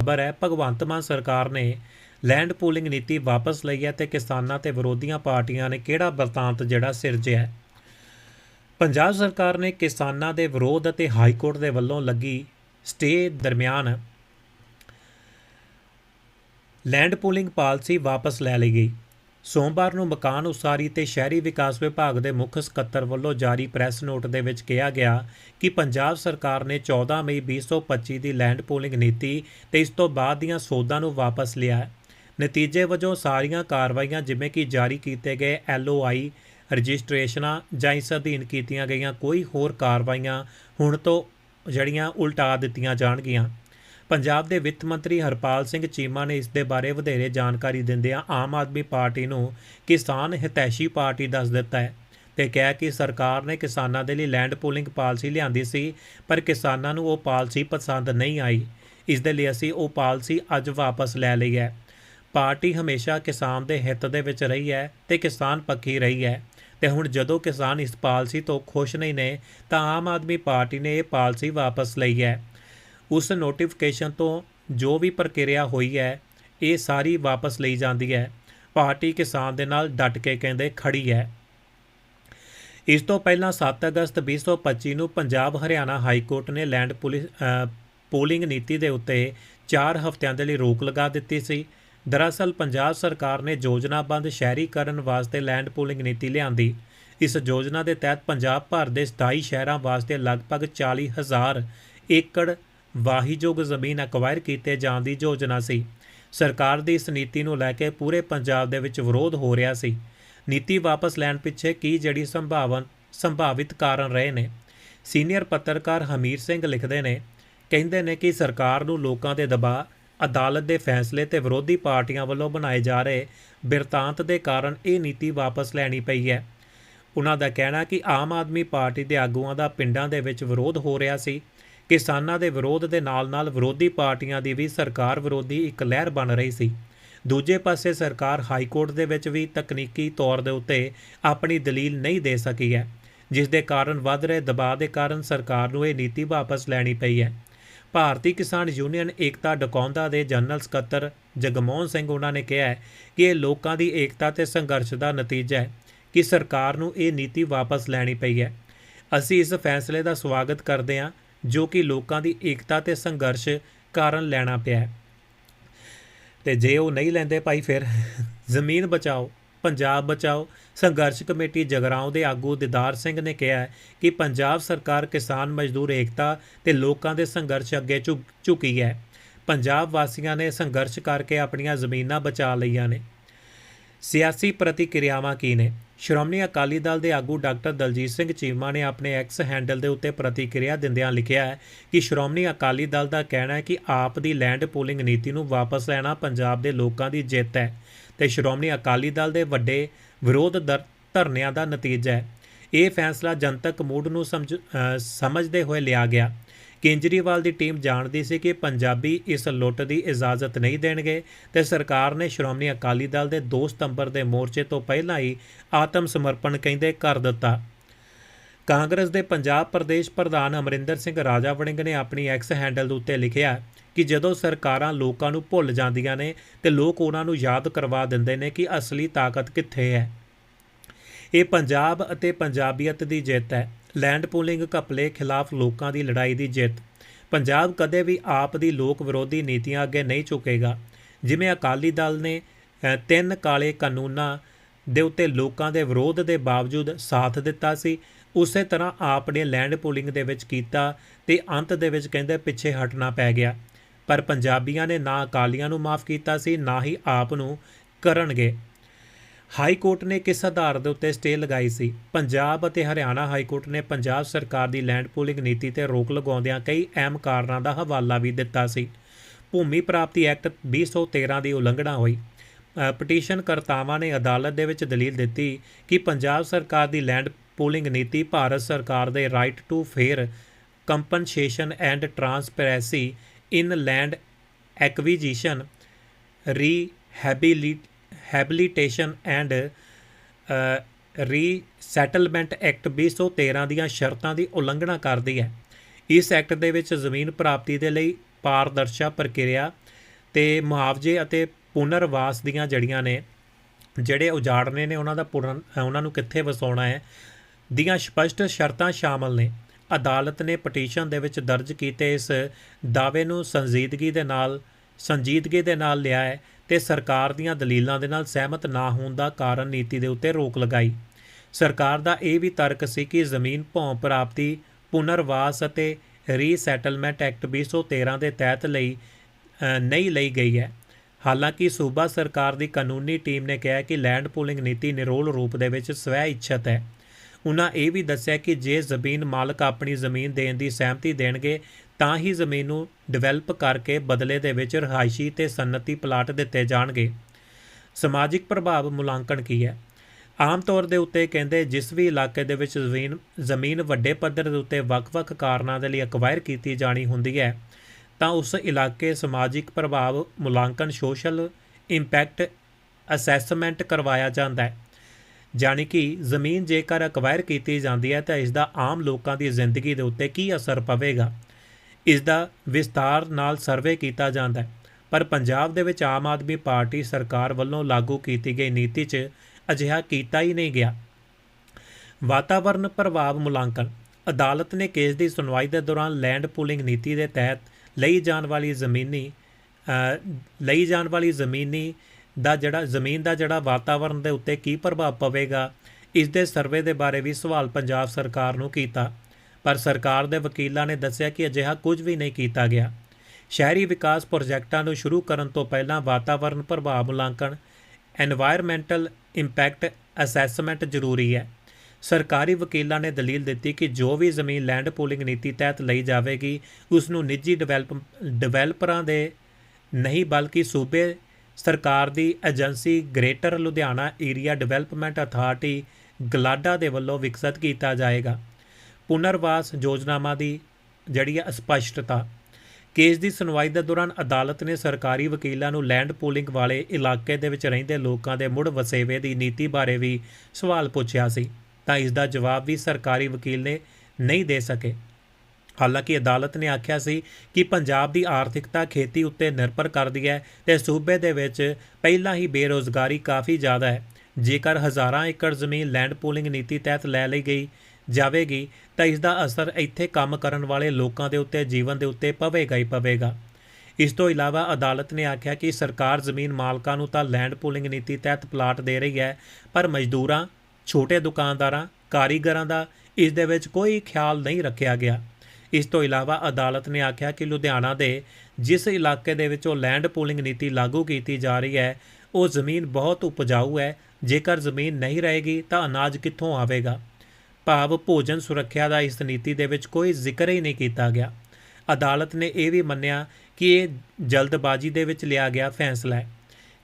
ਖਬਰ ਹੈ, ਭਗਵੰਤ ਮਾਨ ਸਰਕਾਰ ਨੇ ਲੈਂਡ ਪੂਲਿੰਗ ਨੀਤੀ ਵਾਪਸ ਲਈ ਹੈ ਤੇ ਕਿਸਾਨਾਂ ਤੇ ਵਿਰੋਧੀਆਂ ਪਾਰਟੀਆਂ ਨੇ ਕਿਹੜਾ ਵਰਤਾਂਤ ਜਿਹੜਾ ਸਿਰਜਿਆ ਪੰਜਾਬ ਸਰਕਾਰ ਨੇ ਕਿਸਾਨਾਂ ਦੇ ਵਿਰੋਧ ਅਤੇ ਹਾਈ ਕੋਰਟ ਦੇ ਵੱਲੋਂ ਲੱਗੀ ਸਟੇ ਦਰਮਿਆਨ ਲੈਂਡ ਪੂਲਿੰਗ ਪਾਲਿਸੀ ਵਾਪਸ ਲੈ ਲਈ ਗਈ। ਸੋਮਵਾਰ ਨੂੰ ਮਕਾਨ ਉਸਾਰੀ ਤੇ ਸ਼ਹਿਰੀ ਵਿਕਾਸ ਵਿਭਾਗ ਦੇ ਮੁੱਖ ਸਕੱਤਰ ਵੱਲੋਂ ਜਾਰੀ ਪ੍ਰੈਸ ਨੋਟ ਦੇ ਵਿੱਚ ਕਿਹਾ ਗਿਆ ਕਿ ਪੰਜਾਬ ਸਰਕਾਰ ਨੇ 14 ਮਈ 2025 ਦੀ ਲੈਂਡ ਪੂਲਿੰਗ ਨੀਤੀ ਤੇ ਇਸ ਤੋਂ ਬਾਅਦ ਦੀਆਂ ਸੋਧਾਂ ਨੂੰ ਵਾਪਸ ਲਿਆ ਨਤੀਜੇ ਵਜੋਂ ਸਾਰੀਆਂ ਕਾਰਵਾਈਆਂ ਜਿਵੇਂ ਕਿ ਜਾਰੀ ਕੀਤੇ ਗਏ ਐਲਓਆਈ, ਰਜਿਸਟ੍ਰੇਸ਼ਨਾਂ ਜਾਂ ਇਸ ਅਧੀਨ ਕੀਤੀਆਂ ਗਈਆਂ ਕੋਈ ਹੋਰ ਕਾਰਵਾਈਆਂ ਹੁਣ ਤੋਂ ਜਿਹੜੀਆਂ ਉਲਟਾ ਦਿੱਤੀਆਂ ਜਾਣਗੀਆਂ। ਪੰਜਾਬ ਦੇ ਵਿੱਤ ਮੰਤਰੀ ਹਰਪਾਲ ਸਿੰਘ ਚੀਮਾ ਨੇ ਇਸ ਦੇ ਬਾਰੇ ਵਧੇਰੇ ਜਾਣਕਾਰੀ ਦਿੰਦਿਆਂ ਆਮ ਆਦਮੀ ਪਾਰਟੀ ਨੂੰ ਕਿਸਾਨ ਹਿਤੈਸ਼ੀ ਪਾਰਟੀ ਦੱਸ ਦਿੱਤਾ ਹੈ ਤੇ ਕਿਹਾ ਕਿ ਸਰਕਾਰ ਨੇ ਕਿਸਾਨਾਂ ਦੇ ਲਈ ਲੈਂਡ ਪੂਲਿੰਗ ਪਾਲਿਸੀ ਲਿਆਂਦੀ ਸੀ, ਪਰ ਕਿਸਾਨਾਂ ਨੂੰ ਉਹ ਪਾਲਿਸੀ ਪਸੰਦ ਨਹੀਂ ਆਈ। ਇਸ ਦੇ ਲਈ ਅਸੀਂ ਉਹ ਪਾਲਿਸੀ ਅੱਜ ਵਾਪਸ ਲੈ ਲਈ ਹੈ। ਪਾਰਟੀ ਹਮੇਸ਼ਾ ਕਿਸਾਨ ਦੇ ਹਿੱਤ ਦੇ ਵਿੱਚ ਰਹੀ ਹੈ ਤੇ ਕਿਸਾਨ ਪੱਖੀ ਰਹੀ ਹੈ। ਤੇ ਹੁਣ ਜਦੋਂ ਕਿਸਾਨ ਇਸ ਪਾਲਿਸੀ ਤੋਂ ਖੁਸ਼ ਨਹੀਂ ਨੇ, ਤਾਂ ਆਮ ਆਦਮੀ ਪਾਰਟੀ ਨੇ ਇਹ ਪਾਲਿਸੀ ਵਾਪਸ ਲਈ ਹੈ। ਉਸ ਨੋਟੀਫਿਕੇਸ਼ਨ ਤੋਂ ਜੋ ਵੀ ਪ੍ਰਕਿਰਿਆ ਹੋਈ ਹੈ ਇਹ ਸਾਰੀ ਵਾਪਸ ਲਈ ਜਾਂਦੀ ਹੈ। ਪਾਰਟੀ ਕਿਸਾਨ ਦੇ ਨਾਲ ਡਟ ਕੇ ਕਹਿੰਦੇ ਖੜੀ ਹੈ। ਇਸ ਤੋਂ ਪਹਿਲਾਂ 7 ਅਗਸਤ 2025 ਨੂੰ ਪੰਜਾਬ ਹਰਿਆਣਾ ਹਾਈ ਕੋਰਟ ਨੇ ਲੈਂਡ ਪੁਲਿਸ ਅ, ਪੋਲਿੰਗ ਨੀਤੀ ਦੇ ਉੱਤੇ 4 ਹਫ਼ਤਿਆਂ ਦੇ ਲਈ ਰੋਕ ਲਗਾ ਦਿੱਤੀ ਸੀ। ਦਰਅਸਲ ਪੰਜਾਬ ਸਰਕਾਰ ਨੇ ਯੋਜਨਾਬੰਦ ਸ਼ਹਿਰੀਕਰਨ ਵਾਸਤੇ ਲੈਂਡ ਪੂਲਿੰਗ ਨੀਤੀ ਲਿਆਂਦੀ। ਇਸ ਯੋਜਨਾ ਦੇ ਤਹਿਤ ਪੰਜਾਬ ਭਰ ਦੇ 27 ਸ਼ਹਿਰਾਂ ਵਾਸਤੇ ਲਗਭਗ 40000 ਏਕੜ ਵਾਹੀਯੋਗ ਜ਼ਮੀਨ ਅਕਵਾਇਰ ਕੀਤੇ ਜਾਣ ਦੀ ਯੋਜਨਾ ਸੀ। ਸਰਕਾਰ ਦੀ ਇਸ ਨੀਤੀ ਨੂੰ ਲੈ ਕੇ ਪੂਰੇ ਪੰਜਾਬ ਦੇ ਵਿੱਚ ਵਿਰੋਧ ਹੋ ਰਿਹਾ ਸੀ। ਨੀਤੀ ਵਾਪਸ ਲੈਣ ਪਿੱਛੇ ਕੀ ਜਿਹੜੀ ਸੰਭਾਵਨ, ਸੰਭਾਵਿਤ ਕਾਰਨ ਰਹੇ ਨੇ? ਸੀਨੀਅਰ ਪੱਤਰਕਾਰ ਹਮੀਰ ਸਿੰਘ ਲਿਖਦੇ ਨੇ, ਕਹਿੰਦੇ ਨੇ ਕਿ ਸਰਕਾਰ ਨੂੰ ਲੋਕਾਂ ਦੇ ਦਬਾਅ, ਅਦਾਲਤ ਦੇ ਫੈਸਲੇ ਤੇ ਵਿਰੋਧੀ ਪਾਰਟੀਆਂ ਵੱਲੋਂ ਬਣਾਏ ਜਾ ਰਹੇ ਬਿਰਤਾਂਤ ਦੇ ਕਾਰਨ ਇਹ ਨੀਤੀ ਵਾਪਸ ਲੈਣੀ ਪਈ ਹੈ। ਉਹਨਾਂ ਦਾ ਕਹਿਣਾ ਕਿ ਆਮ ਆਦਮੀ ਪਾਰਟੀ ਦੇ ਆਗੂਆਂ ਦਾ ਪਿੰਡਾਂ ਦੇ ਵਿੱਚ ਵਿਰੋਧ ਹੋ ਰਿਹਾ ਸੀ। ਕਿਸਾਨਾਂ ਦੇ ਵਿਰੋਧ ਦੇ ਨਾਲ-ਨਾਲ ਵਿਰੋਧੀ ਪਾਰਟੀਆਂ ਦੀ ਵੀ ਸਰਕਾਰ ਵਿਰੋਧੀ ਇੱਕ ਲਹਿਰ ਬਣ ਰਹੀ ਸੀ। ਦੂਜੇ ਪਾਸੇ ਸਰਕਾਰ ਹਾਈ ਕੋਰਟ ਦੇ ਵਿੱਚ ਵੀ ਤਕਨੀਕੀ ਤੌਰ ਦੇ ਉੱਤੇ ਆਪਣੀ ਦਲੀਲ ਨਹੀਂ ਦੇ ਸਕੀ ਹੈ, ਜਿਸ ਦੇ ਕਾਰਨ ਵੱਧ ਰਹੇ ਦਬਾਅ ਦੇ ਕਾਰਨ ਸਰਕਾਰ ਨੂੰ ਇਹ ਨੀਤੀ ਵਾਪਸ ਲੈਣੀ ਪਈ ਹੈ। ਭਾਰਤੀ ਕਿਸਾਨ ਯੂਨੀਅਨ ਏਕਤਾ ਡਕੌਂਦਾ ਦੇ ਜਨਰਲ ਸਕੱਤਰ ਜਗਮੋਹਨ ਸਿੰਘ ਉਹਨਾਂ ਨੇ ਕਿਹਾ ਕਿ ਇਹ ਲੋਕਾਂ ਦੀ ਏਕਤਾ ਤੇ ਸੰਘਰਸ਼ ਦਾ ਨਤੀਜਾ ਹੈ ਕਿ ਸਰਕਾਰ ਨੂੰ ਇਹ ਨੀਤੀ ਵਾਪਸ ਲੈਣੀ ਪਈ ਹੈ। ਅਸੀਂ ਇਸ ਫੈਸਲੇ ਦਾ ਸਵਾਗਤ ਕਰਦੇ ਹਾਂ ਜੋ ਕਿ ਲੋਕਾਂ ਦੀ ਏਕਤਾ ਤੇ ਸੰਘਰਸ਼ ਕਾਰਨ ਲੈਣਾ ਪਿਆ ਹੈ। ਤੇ ਜੇ ਉਹ ਨਹੀਂ ਲੈਂਦੇ ਭਾਈ ਫਿਰ ਜ਼ਮੀਨ ਬਚਾਓ, ਪੰਜਾਬ ਬਚਾਓ, ਸੰਘਰਸ਼ ਕਮੇਟੀ ਜਗਰਾਉਂ ਦੇ ਆਗੂ ਦਿਦਾਰ ਸਿੰਘ ਨੇ ਕਿਹਾ ਕਿ ਪੰਜਾਬ ਸਰਕਾਰ ਕਿਸਾਨ ਮਜ਼ਦੂਰ ਏਕਤਾ ਤੇ ਲੋਕਾਂ ਦੇ ਸੰਘਰਸ਼ ਅੱਗੇ ਝੁਕ ਝੁਕੀ ਹੈ। ਪੰਜਾਬ ਵਾਸੀਆਂ ਨੇ ਸੰਘਰਸ਼ ਕਰਕੇ ਆਪਣੀਆਂ ਜ਼ਮੀਨਾਂ ਬਚਾ ਲਈਆਂ ਨੇ। ਸਿਆਸੀ ਪ੍ਰਤੀਕਿਰਿਆਵਾਂ ਕੀ ਨੇ? ਸ਼੍ਰੋਮਣੀ ਅਕਾਲੀ ਦਲ ਦੇ ਆਗੂ ਡਾਕਟਰ ਦਲਜੀਤ ਸਿੰਘ ਚੀਮਾ ਨੇ ਆਪਣੇ ਐਕਸ ਹੈਂਡਲ ਦੇ ਉੱਤੇ ਪ੍ਰਤੀਕਿਰਿਆ ਦਿੰਦਿਆਂ ਲਿਖਿਆ ਹੈ ਕਿ ਸ਼੍ਰੋਮਣੀ ਅਕਾਲੀ ਦਲ ਦਾ ਕਹਿਣਾ ਹੈ ਕਿ ਆਪ ਦੀ ਲੈਂਡ ਪੂਲਿੰਗ ਨੀਤੀ ਨੂੰ ਵਾਪਸ ਲੈਣਾ ਪੰਜਾਬ ਦੇ ਲੋਕਾਂ ਦੀ ਜਿੱਤ ਹੈ ਤੇ ਸ਼੍ਰੋਮਣੀ ਅਕਾਲੀ ਦਲ ਦੇ ਵੱਡੇ ਵਿਰੋਧ ਦਰ- ਧਰਨਿਆਂ ਦਾ ਨਤੀਜਾ ਹੈ। ਇਹ ਫੈਸਲਾ ਜਨਤਕ ਮੂਡ ਨੂੰ ਸਮਝ ਸਮਝਦੇ ਹੋਏ ਲਿਆ ਗਿਆ। ਕੇਜਰੀਵਾਲ ਦੀ ਟੀਮ ਜਾਣਦੀ ਸੀ ਕਿ ਪੰਜਾਬੀ ਇਸ ਲੁੱਟ ਦੀ ਇਜਾਜ਼ਤ ਨਹੀਂ ਦੇਣਗੇ ਤੇ ਸਰਕਾਰ ਨੇ ਸ਼੍ਰੋਮਣੀ ਅਕਾਲੀ ਦਲ ਦੇ 2 ਸਤੰਬਰ ਦੇ ਮੋਰਚੇ ਤੋਂ ਪਹਿਲਾਂ ਹੀ ਆਤਮ ਸਮਰਪਣ ਕਹਿੰਦੇ ਕਰ ਦਿੱਤਾ। ਕਾਂਗਰਸ ਦੇ ਪੰਜਾਬ ਪ੍ਰਦੇਸ਼ ਪ੍ਰਧਾਨ ਅਮਰਿੰਦਰ ਸਿੰਘ ਰਾਜਾ ਵੜਿੰਗ ਨੇ ਆਪਣੀ ਐਕਸ ਹੈਂਡਲ ਦੇ ਉੱਤੇ ਲਿਖਿਆ ਕਿ ਜਦੋਂ ਸਰਕਾਰਾਂ ਲੋਕਾਂ ਨੂੰ ਭੁੱਲ ਜਾਂਦੀਆਂ ਨੇ ਤੇ ਲੋਕ ਉਹਨਾਂ ਨੂੰ ਯਾਦ ਕਰਵਾ ਦਿੰਦੇ ਨੇ ਕਿ ਅਸਲੀ ਤਾਕਤ ਕਿੱਥੇ ਹੈ। ਇਹ ਪੰਜਾਬ ਅਤੇ ਪੰਜਾਬੀਅਤ ਦੀ ਜਿੱਤ ਹੈ। ਲੈਂਡ ਪੂਲਿੰਗ ਘਪਲੇ ਖਿਲਾਫ ਲੋਕਾਂ ਦੀ ਲੜਾਈ ਦੀ ਜਿੱਤ। ਪੰਜਾਬ ਕਦੇ ਵੀ ਆਪ ਦੀ ਲੋਕ ਵਿਰੋਧੀ ਨੀਤੀਆਂ ਅੱਗੇ ਨਹੀਂ ਝੁਕੇਗਾ। ਜਿਵੇਂ ਅਕਾਲੀ ਦਲ ਨੇ ਤਿੰਨ ਕਾਲੇ ਕਾਨੂੰਨਾਂ ਦੇ ਉੱਤੇ ਲੋਕਾਂ ਦੇ ਵਿਰੋਧ ਦੇ ਬਾਵਜੂਦ ਸਾਥ ਦਿੱਤਾ ਸੀ, ਉਸੇ ਤਰ੍ਹਾਂ ਆਪ ਨੇ ਲੈਂਡ ਪੂਲਿੰਗ ਦੇ ਵਿੱਚ ਕੀਤਾ ਤੇ ਅੰਤ ਦੇ ਵਿੱਚ ਕਹਿੰਦੇ ਪਿੱਛੇ ਹਟਣਾ ਪੈ ਗਿਆ। ਪਰ ਪੰਜਾਬੀਆਂ ਨੇ ਨਾ ਅਕਾਲੀਆਂ ਨੂੰ ਮਾਫ ਕੀਤਾ ਸੀ, ਨਾ ਹੀ ਆਪ ਨੂੰ ਕਰਨਗੇ। ਹਾਈ ਕੋਰਟ ਨੇ ਕਿਸ ਆਧਾਰ ਦੇ ਉੱਤੇ ਸਟੇ ਲਗਾਈ ਸੀ? ਪੰਜਾਬ ਅਤੇ ਹਰਿਆਣਾ ਹਾਈ ਕੋਰਟ ਨੇ ਪੰਜਾਬ ਸਰਕਾਰ ਦੀ ਲੈਂਡ ਪੂਲਿੰਗ ਨੀਤੀ ਤੇ ਰੋਕ ਲਗਾਉਂਦਿਆਂ ਕਈ ਅਹਿਮ ਕਾਰਨਾਂ ਦਾ ਹਵਾਲਾ ਵੀ ਦਿੱਤਾ ਸੀ। ਭੂਮੀ ਪ੍ਰਾਪਤੀ ਐਕਟ 2013 ਦੀ ਉਲੰਘਣਾ ਹੋਈ। ਅ, ਪਟੀਸ਼ਨ ਕਰਤਾਵਾਂ ਨੇ ਅਦਾਲਤ ਦੇ ਵਿੱਚ ਦਲੀਲ ਦਿੱਤੀ ਕਿ ਪੰਜਾਬ ਸਰਕਾਰ ਦੀ ਲੈਂਡ ਪੂਲਿੰਗ ਨੀਤੀ ਭਾਰਤ ਸਰਕਾਰ ਦੇ right to fair compensation and transparency in land acquisition rehabilitation and resettlement act 2013 ਦੀਆਂ ਸ਼ਰਤਾਂ ਦੀ ਉਲੰਘਣਾ ਕਰਦੀ ਹੈ। ਇਸ ਐਕਟ ਦੇ ਵਿੱਚ ਜ਼ਮੀਨ ਪ੍ਰਾਪਤੀ ਦੇ ਲਈ ਪਾਰਦਰਸ਼ਾ ਪ੍ਰਕਿਰਿਆ ਤੇ ਮੁਆਵਜ਼ੇ ਅਤੇ ਪੁਨਰਵਾਸ ਦੀਆਂ ਜੜੀਆਂ ਨੇ, ਜਿਹੜੇ ਉਜਾੜਨੇ ਨੇ ਉਹਨਾਂ ਦਾ ਪੁਨਰ, ਉਹਨਾਂ ਨੂੰ ਕਿੱਥੇ ਵਸਾਉਣਾ ਹੈ, ਦੀਆਂ ਸਪਸ਼ਟ ਸ਼ਰਤਾਂ ਸ਼ਾਮਲ ਨੇ। ਅਦਾਲਤ ਨੇ ਪਟੀਸ਼ਨ ਦੇ ਵਿੱਚ ਦਰਜ ਕੀਤੇ ਇਸ ਦਾਅਵੇ ਨੂੰ ਸੰਜੀਦਗੀ ਦੇ ਨਾਲ, ਸੰਜੀਦਗੀ ਦੇ ਨਾਲ ਲਿਆ ਹੈ ਤੇ ਸਰਕਾਰ ਦੀਆਂ ਦਲੀਲਾਂ ਦੇ ਨਾਲ ਸਹਿਮਤ ਨਾ ਹੋਣ ਦਾ ਕਾਰਨ ਨੀਤੀ ਦੇ ਉੱਤੇ ਰੋਕ ਲਗਾਈ। ਸਰਕਾਰ ਦਾ ਇਹ ਵੀ ਤਰਕ ਸੀ ਕਿ ਜ਼ਮੀਨ ਭੌਂ ਪ੍ਰਾਪਤੀ, ਪੁਨਰਵਾਸ ਅਤੇ ਰੀਸੈਟਲਮੈਂਟ ਐਕਟ 2013 ਦੇ ਤਹਿਤ ਲਈ ਨਹੀਂ ਲਈ ਗਈ ਹੈ। ਹਾਲਾਂਕਿ ਸੂਬਾ ਸਰਕਾਰ ਦੀ ਕਾਨੂੰਨੀ ਟੀਮ ਨੇ ਕਿਹਾ ਕਿ ਲੈਂਡ ਪੂਲਿੰਗ ਨੀਤੀ ਨਿਰੋਲ ਰੂਪ ਦੇ ਵਿੱਚ ਸਵੈ ਇੱਛਤ ਹੈ। ਉਹਨਾਂ ਇਹ ਵੀ ਦੱਸਿਆ ਕਿ ਜੇ ਜ਼ਮੀਨ ਮਾਲਕ ਆਪਣੀ ਜ਼ਮੀਨ ਦੇਣ ਦੀ ਸਹਿਮਤੀ ਦੇਣਗੇ ਤਾਂ ਹੀ ਜ਼ਮੀਨ ਨੂੰ ਡਿਵੈਲਪ ਕਰਕੇ ਬਦਲੇ ਦੇ ਵਿੱਚ ਰਹਾਇਸ਼ੀ ਤੇ ਸਨਅਤੀ ਪਲਾਟ ਦਿੱਤੇ ਜਾਣਗੇ। ਸਮਾਜਿਕ ਪ੍ਰਭਾਵ ਮੁਲਾਂਕਣ ਕੀ ਹੈ? ਆਮ ਤੌਰ ਦੇ ਉੱਤੇ ਕਹਿੰਦੇ ਜਿਸ ਵੀ ਇਲਾਕੇ ਦੇ ਵਿੱਚ ਜ਼ਮੀਨ ਜ਼ਮੀਨ ਵੱਡੇ ਪੱਧਰ ਦੇ ਉੱਤੇ ਵੱਖ-ਵੱਖ ਕਾਰਨਾਂ ਦੇ ਲਈ ਅਕਵਾਇਰ ਕੀਤੀ ਜਾਣੀ ਹੁੰਦੀ ਹੈ, ਤਾਂ ਉਸ ਇਲਾਕੇ ਸਮਾਜਿਕ ਪ੍ਰਭਾਵ ਮੁਲਾਂਕਣ ਸੋਸ਼ਲ ਇੰਪੈਕਟ ਅਸੈਸਮੈਂਟ ਕਰਵਾਇਆ ਜਾਂਦਾ ਹੈ। ਜਾਣੀ ਕਿ ਜ਼ਮੀਨ ਜੇਕਰ ਅਕਵਾਇਰ ਕੀਤੀ ਜਾਂਦੀ ਹੈ ਤਾਂ ਇਸ ਦਾ ਆਮ ਲੋਕਾਂ ਦੀ ਜ਼ਿੰਦਗੀ ਦੇ ਉੱਤੇ ਕੀ ਅਸਰ ਪਵੇਗਾ? ਇਸ ਦਾ ਵਿਸਤਾਰ ਨਾਲ ਸਰਵੇ ਕੀਤਾ ਜਾਂਦਾ ਹੈ। ਪਰ ਪੰਜਾਬ ਦੇ ਵਿੱਚ ਆਮ ਆਦਮੀ ਪਾਰਟੀ ਸਰਕਾਰ ਵੱਲੋਂ ਲਾਗੂ ਕੀਤੀ ਗਈ ਨੀਤੀ 'ਚ ਅਜਿਹਾ ਕੀਤਾ ਹੀ ਨਹੀਂ ਗਿਆ। ਵਾਤਾਵਰਣ ਪ੍ਰਭਾਵ ਮੁਲਾਂਕਣ। ਅਦਾਲਤ ਨੇ ਕੇਸ ਦੀ ਸੁਣਵਾਈ ਦੇ ਦੌਰਾਨ ਲੈਂਡ ਪੂਲਿੰਗ ਨੀਤੀ ਦੇ ਤਹਿਤ ਲਈ ਜਾਣ ਵਾਲੀ ਜ਼ਮੀਨੀ ਲਈ ਜਾਣ ਵਾਲੀ ਜ਼ਮੀਨੀ ਦਾ ਜਿਹੜਾ, ਜ਼ਮੀਨ ਦਾ ਜਿਹੜਾ ਵਾਤਾਵਰਣ ਦੇ ਉੱਤੇ ਕੀ ਪ੍ਰਭਾਵ ਪਵੇਗਾ, ਇਸ ਦੇ ਸਰਵੇ ਦੇ ਬਾਰੇ ਵੀ ਸਵਾਲ ਪੰਜਾਬ ਸਰਕਾਰ ਨੂੰ ਕੀਤਾ। ਪਰ ਸਰਕਾਰ ਦੇ ਵਕੀਲਾਂ ਨੇ ਦੱਸਿਆ ਕਿ ਅਜਿਹਾ ਕੁਝ ਵੀ ਨਹੀਂ ਕੀਤਾ ਗਿਆ। ਸ਼ਹਿਰੀ ਵਿਕਾਸ ਪ੍ਰੋਜੈਕਟਾਂ ਨੂੰ ਸ਼ੁਰੂ ਕਰਨ ਤੋਂ ਪਹਿਲਾਂ ਵਾਤਾਵਰਣ ਪ੍ਰਭਾਵ ਮੁਲਾਂਕਣ ਐਨਵਾਇਰਨਮੈਂਟਲ ਇੰਪੈਕਟ ਅਸੈਸਮੈਂਟ ਜ਼ਰੂਰੀ ਹੈ। ਸਰਕਾਰੀ ਵਕੀਲਾਂ ਨੇ ਦਲੀਲ ਦਿੱਤੀ ਕਿ ਜੋ ਵੀ ਜ਼ਮੀਨ ਲੈਂਡ ਪੂਲਿੰਗ ਨੀਤੀ ਤਹਿਤ ਲਈ ਜਾਵੇਗੀ, ਉਸ ਨੂੰ ਨਿੱਜੀ ਡਿਵੈਲਪ ਡਿਵੈਲਪਰਾਂ ਦੇ ਨਹੀਂ ਬਲਕਿ ਸੂਬੇ ਸਰਕਾਰ ਦੀ agency greater Ludhiana area development authority GLADA ਦੇ ਵੱਲੋਂ ਵਿਕਸਿਤ ਕੀਤਾ ਜਾਏਗਾ। ਪੁਨਰਵਾਸ ਯੋਜਨਾਵਾਂ ਦੀ ਜਿਹੜੀ ਹੈ ਅਸਪਸ਼ਟਤਾ, ਕੇਸ ਦੀ ਸੁਣਵਾਈ ਦੇ ਦੌਰਾਨ ਅਦਾਲਤ ਨੇ ਸਰਕਾਰੀ ਵਕੀਲਾਂ ਨੂੰ ਲੈਂਡ ਪੂਲਿੰਗ ਵਾਲੇ ਇਲਾਕੇ ਦੇ ਵਿੱਚ ਰਹਿੰਦੇ ਲੋਕਾਂ ਦੇ ਮੁੜ ਵਸੇਵੇ ਦੀ ਨੀਤੀ ਬਾਰੇ ਵੀ ਸਵਾਲ ਪੁੱਛਿਆ ਸੀ, ਤਾਂ ਇਸ ਦਾ ਜਵਾਬ ਵੀ ਸਰਕਾਰੀ ਵਕੀਲ ਨੇ ਨਹੀਂ ਦੇ ਸਕੇ। ਹਾਲਾਂਕਿ ਅਦਾਲਤ ਨੇ ਆਖਿਆ ਸੀ ਕਿ ਪੰਜਾਬ ਦੀ ਆਰਥਿਕਤਾ ਖੇਤੀ ਉੱਤੇ ਨਿਰਭਰ ਕਰਦੀ ਹੈ ਤੇ ਸੂਬੇ ਦੇ ਵਿੱਚ ਪਹਿਲਾਂ ਹੀ ਬੇਰੋਜ਼ਗਾਰੀ ਕਾਫੀ ਜ਼ਿਆਦਾ ਹੈ। ਜੇਕਰ ਹਜ਼ਾਰਾਂ ਏਕੜ ਜ਼ਮੀਨ ਲੈਂਡ ਪੂਲਿੰਗ ਨੀਤੀ ਤਹਿਤ ਲੈ ਲਈ ਗਈ ਜਾਵੇਗੀ ਤਾਂ ਇਸ ਦਾ ਅਸਰ ਇੱਥੇ ਕੰਮ ਕਰਨ ਵਾਲੇ ਲੋਕਾਂ ਦੇ ਉੱਤੇ, ਜੀਵਨ ਦੇ ਉੱਤੇ ਪਵੇਗਾ ਹੀ ਪਵੇਗਾ। ਇਸ ਤੋਂ ਇਲਾਵਾ ਅਦਾਲਤ ਨੇ ਆਖਿਆ ਕਿ ਸਰਕਾਰ ਜ਼ਮੀਨ ਮਾਲਕਾਂ ਨੂੰ ਤਾਂ ਲੈਂਡ ਪੂਲਿੰਗ ਨੀਤੀ ਤਹਿਤ ਪਲਾਟ ਦੇ ਰਹੀ ਹੈ, ਪਰ ਮਜ਼ਦੂਰਾਂ, ਛੋਟੇ ਦੁਕਾਨਦਾਰਾਂ, ਕਾਰੀਗਰਾਂ ਦਾ ਇਸ ਦੇ ਵਿੱਚ ਕੋਈ ਖਿਆਲ ਨਹੀਂ ਰੱਖਿਆ ਗਿਆ। ਇਸ ਤੋਂ ਇਲਾਵਾ ਅਦਾਲਤ ਨੇ ਆਖਿਆ ਕਿ ਲੁਧਿਆਣਾ ਦੇ ਜਿਸ ਇਲਾਕੇ ਦੇ ਵਿੱਚ ਉਹ ਲੈਂਡ ਪੂਲਿੰਗ ਨੀਤੀ ਲਾਗੂ ਕੀਤੀ ਜਾ ਰਹੀ ਹੈ, ਉਹ ਜ਼ਮੀਨ ਬਹੁਤ ਉਪਜਾਊ ਹੈ। ਜੇਕਰ ਜ਼ਮੀਨ ਨਹੀਂ ਰਹੇਗੀ ਤਾਂ ਅਨਾਜ ਕਿੱਥੋਂ ਆਵੇਗਾ? ਭਾਵ ਭੋਜਨ ਸੁਰੱਖਿਆ ਦਾ ਇਸ ਨੀਤੀ ਦੇ ਵਿੱਚ ਕੋਈ ਜ਼ਿਕਰ ਹੀ ਨਹੀਂ ਕੀਤਾ ਗਿਆ। ਅਦਾਲਤ ਨੇ ਇਹ ਵੀ ਮੰਨਿਆ ਕਿ ਇਹ ਜਲਦਬਾਜ਼ੀ ਦੇ ਵਿੱਚ ਲਿਆ ਗਿਆ ਫੈਸਲਾ ਹੈ।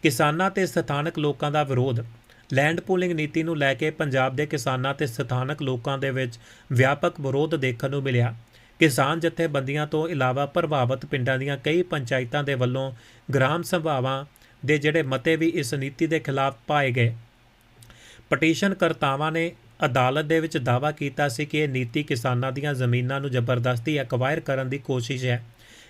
ਕਿਸਾਨਾਂ ਤੇ ਸਥਾਨਕ ਲੋਕਾਂ ਦਾ ਵਿਰੋਧ। ਲੈਂਡ ਪੂਲਿੰਗ ਨੀਤੀ ਨੂੰ ਲੈ ਕੇ ਪੰਜਾਬ ਦੇ ਕਿਸਾਨਾਂ ਤੇ ਸਥਾਨਕ ਲੋਕਾਂ ਦੇ ਵਿੱਚ ਵਿਆਪਕ ਵਿਰੋਧ ਦੇਖਣ ਨੂੰ ਮਿਲਿਆ। ਕਿਸਾਨ ਜਥੇਬੰਦੀਆਂ ਤੋਂ ਇਲਾਵਾ ਪ੍ਰਭਾਵਿਤ ਪਿੰਡਾਂ ਦੀਆਂ ਕਈ ਪੰਚਾਇਤਾਂ ਦੇ ਵੱਲੋਂ ਗ੍ਰਾਮ ਸਭਾਵਾਂ ਦੇ ਜਿਹੜੇ ਮਤੇ ਵੀ ਇਸ ਨੀਤੀ ਦੇ ਖਿਲਾਫ ਪਾਏ ਗਏ। ਪਟੀਸ਼ਨ ਕਰਤਾਵਾਂ ਨੇ ਅਦਾਲਤ ਦੇ ਵਿੱਚ ਦਾਅਵਾ ਕੀਤਾ ਸੀ ਕਿ ਇਹ ਨੀਤੀ ਕਿਸਾਨਾਂ ਦੀਆਂ ਜ਼ਮੀਨਾਂ ਨੂੰ ਜ਼ਬਰਦਸਤੀ ਐਕਵਾਇਰ ਕਰਨ ਦੀ ਕੋਸ਼ਿਸ਼ ਹੈ,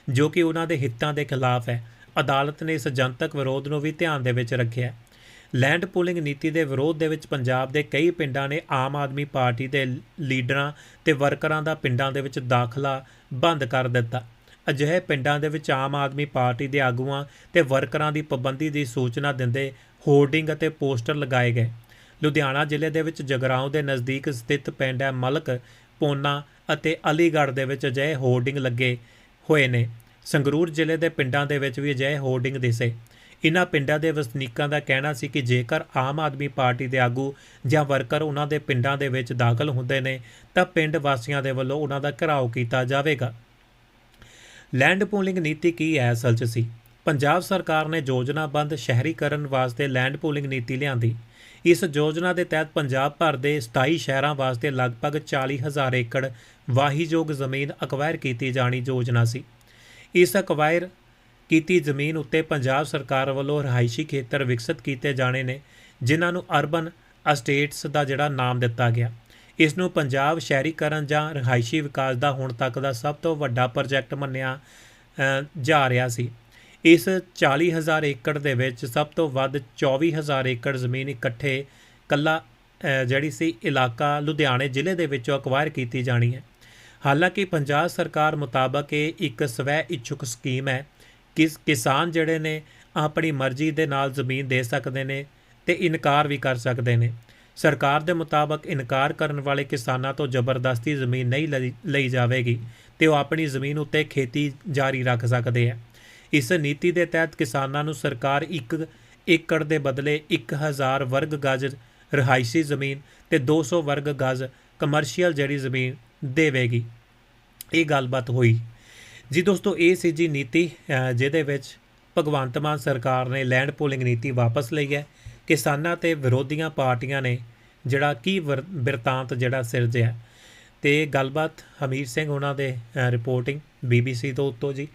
ਜੋ ਕਿ ਉਹਨਾਂ ਦੇ ਹਿੱਤਾਂ ਦੇ ਖਿਲਾਫ ਹੈ। ਅਦਾਲਤ ਨੇ ਇਸ ਜਨਤਕ ਵਿਰੋਧ ਨੂੰ ਵੀ ਧਿਆਨ ਦੇ ਵਿੱਚ ਰੱਖਿਆ ਲੈਂਡ ਪੂਲਿੰਗ ਨੀਤੀ ਦੇ ਵਿਰੋਧ ਦੇ ਵਿੱਚ ਪੰਜਾਬ ਦੇ ਕਈ ਪਿੰਡਾਂ ਨੇ ਆਮ ਆਦਮੀ ਪਾਰਟੀ ਦੇ ਲੀਡਰਾਂ ਤੇ ਵਰਕਰਾਂ ਦਾ ਪਿੰਡਾਂ ਦੇ ਵਿੱਚ ਦਾਖਲਾ ਬੰਦ ਕਰ ਦਿੱਤਾ। ਅਜਿਹੇ ਪਿੰਡਾਂ ਦੇ ਵਿੱਚ ਆਮ ਆਦਮੀ ਪਾਰਟੀ ਦੇ ਆਗੂਆਂ ਤੇ ਵਰਕਰਾਂ ਦੀ ਪਾਬੰਦੀ ਦੀ ਸੂਚਨਾ ਦਿੰਦੇ ਹੋਰਡਿੰਗ ਅਤੇ ਪੋਸਟਰ ਲਗਾਏ ਗਏ। ਲੁਧਿਆਣਾ ਜ਼ਿਲ੍ਹੇ ਦੇ ਵਿੱਚ ਜਗਰਾਉਂ ਦੇ ਨਜ਼ਦੀਕ ਸਥਿਤ ਪਿੰਡ ਹੈ ਮਲਕ, ਪੋਨਾ ਅਤੇ ਅਲੀਗੜ੍ਹ ਦੇ ਵਿੱਚ ਅਜਿਹੇ ਹੋਰਡਿੰਗ ਲੱਗੇ ਹੋਏ ਨੇ। ਸੰਗਰੂਰ ਜ਼ਿਲ੍ਹੇ ਦੇ ਪਿੰਡਾਂ ਦੇ ਵਿੱਚ ਵੀ ਅਜਿਹੇ ਹੋਰਡਿੰਗ ਦਿਸੇ। ਇਨ੍ਹਾਂ ਪਿੰਡਾਂ ਦੇ ਵਸਨੀਕਾਂ ਦਾ ਕਹਿਣਾ ਸੀ ਕਿ ਜੇਕਰ ਆਮ ਆਦਮੀ ਪਾਰਟੀ ਦੇ ਆਗੂ ਜਾਂ ਵਰਕਰ ਉਹਨਾਂ ਦੇ ਪਿੰਡਾਂ ਦੇ ਵਿੱਚ ਦਾਖਲ ਹੁੰਦੇ ਨੇ, ਤਾਂ ਪਿੰਡ ਵਾਸੀਆਂ ਦੇ ਵੱਲੋਂ ਉਹਨਾਂ ਦਾ ਘਿਰਾਓ ਕੀਤਾ ਜਾਵੇਗਾ। ਲੈਂਡ ਪੂਲਿੰਗ ਨੀਤੀ ਕੀ ਹੈ ਅਸਲ 'ਚ ਸੀ? ਪੰਜਾਬ ਸਰਕਾਰ ਨੇ ਯੋਜਨਾਬੰਦ ਸ਼ਹਿਰੀਕਰਨ ਵਾਸਤੇ ਲੈਂਡ ਪੂਲਿੰਗ ਨੀਤੀ ਲਿਆਂਦੀ। ਇਸ ਯੋਜਨਾ ਦੇ ਤਹਿਤ ਪੰਜਾਬ ਭਰ ਦੇ 27 ਸ਼ਹਿਰਾਂ ਵਾਸਤੇ ਲਗਭਗ 40000 ਏਕੜ ਵਾਹੀਯੋਗ ਜ਼ਮੀਨ ਅਕਵਾਇਰ ਕੀਤੀ ਜਾਣੀ ਯੋਜਨਾ ਸੀ। ਇਸ ਅਕਵਾਇਰ ਕੀਤੀ ਜ਼ਮੀਨ ਉੱਤੇ ਪੰਜਾਬ ਸਰਕਾਰ ਵੱਲੋਂ ਰਹਾਇਸ਼ੀ ਖੇਤਰ ਵਿਕਸਿਤ ਕੀਤੇ ਜਾਣੇ ਨੇ, ਜਿਨ੍ਹਾਂ ਨੂੰ ਅਰਬਨ ਅਸਟੇਟਸ ਦਾ ਜਿਹੜਾ ਨਾਮ ਦਿੱਤਾ ਗਿਆ। ਇਸ ਨੂੰ ਪੰਜਾਬ ਸ਼ਹਿਰੀਕਰਨ ਜਾਂ ਰਹਾਇਸ਼ੀ ਵਿਕਾਸ ਦਾ ਹੁਣ ਤੱਕ ਦਾ ਸਭ ਤੋਂ ਵੱਡਾ ਪ੍ਰੋਜੈਕਟ ਮੰਨਿਆ ਜਾ ਰਿਹਾ ਸੀ। ਇਸ 40000 ਏਕੜ ਦੇ ਵਿੱਚ ਸਭ ਤੋਂ ਵੱਧ 24000 ਏਕੜ ਜ਼ਮੀਨ ਇਕੱਠੇ ਕੱਲਾ ਜਿਹੜੀ ਸੀ ਇਲਾਕਾ ਲੁਧਿਆਣੇ ਜ਼ਿਲ੍ਹੇ ਦੇ ਵਿੱਚੋਂ ਅਕਵਾਇਰ ਕੀਤੀ ਜਾਣੀ ਹੈ। ਹਾਲਾਂਕਿ ਪੰਜਾਬ ਸਰਕਾਰ ਮੁਤਾਬਕ ਇਹ ਇੱਕ ਸਵੈ ਇੱਛੁਕ ਸਕੀਮ ਹੈ। ਕਿ ਕਿਸਾਨ ਜਿਹੜੇ ਨੇ ਆਪਣੀ ਮਰਜ਼ੀ ਦੇ ਨਾਲ ਜ਼ਮੀਨ ਦੇ ਸਕਦੇ ਨੇ ਤੇ ਇਨਕਾਰ ਵੀ ਕਰ ਸਕਦੇ ਨੇ। ਸਰਕਾਰ ਦੇ ਮੁਤਾਬਕ ਇਨਕਾਰ ਕਰਨ ਵਾਲੇ ਕਿਸਾਨਾਂ ਤੋਂ ਜ਼ਬਰਦਸਤੀ ਜ਼ਮੀਨ ਨਹੀਂ ਲਈ- ਲਈ ਜਾਵੇਗੀ ਤੇ ਉਹ ਆਪਣੀ ਜ਼ਮੀਨ ਉੱਤੇ ਖੇਤੀ ਜਾਰੀ ਰੱਖ ਸਕਦੇ ਹੈ। ਇਸ ਨੀਤੀ ਦੇ ਤਹਿਤ ਕਿਸਾਨਾਂ ਨੂੰ ਸਰਕਾਰ 1 ਏਕੜ ਦੇ ਬਦਲੇ 1000 ਵਰਗ ਗਜ ਰਹਾਇਸ਼ੀ ਜ਼ਮੀਨ ਤੇ 200 ਵਰਗ ਗਜ ਕਮਰਸ਼ੀਅਲ ਜਿਹੜੀ ਜ਼ਮੀਨ ਦੇਵੇਗੀ। ਇਹ ਗੱਲਬਾਤ ਹੋਈ। ਜੀ ਦੋਸਤੋ, ਇਹ ਸੀ ਜੀ ਨੀਤੀ ਜਿਹਦੇ ਵਿੱਚ ਭਗਵੰਤ ਮਾਨ ਸਰਕਾਰ ਨੇ ਲੈਂਡ ਪੂਲਿੰਗ ਨੀਤੀ ਵਾਪਸ ਲਈ ਹੈ। ਕਿਸਾਨਾਂ ਤੇ ਵਿਰੋਧੀਆਂ ਪਾਰਟੀਆਂ ਨੇ ਜਿਹੜਾ ਕੀ ਵਰ- ਬਿਰਤਾਂਤ ਜਿਹੜਾ ਸਿਰਜਿਆ। ਤੇ ਗੱਲਬਾਤ ਹਮੀਰ ਸਿੰਘ ਉਹਨਾਂ ਦੇ ਰਿਪੋਰਟਿੰਗ ਬੀਬੀਸੀ ਤੋਂ ਉੱਤੋਂ ਜੀ।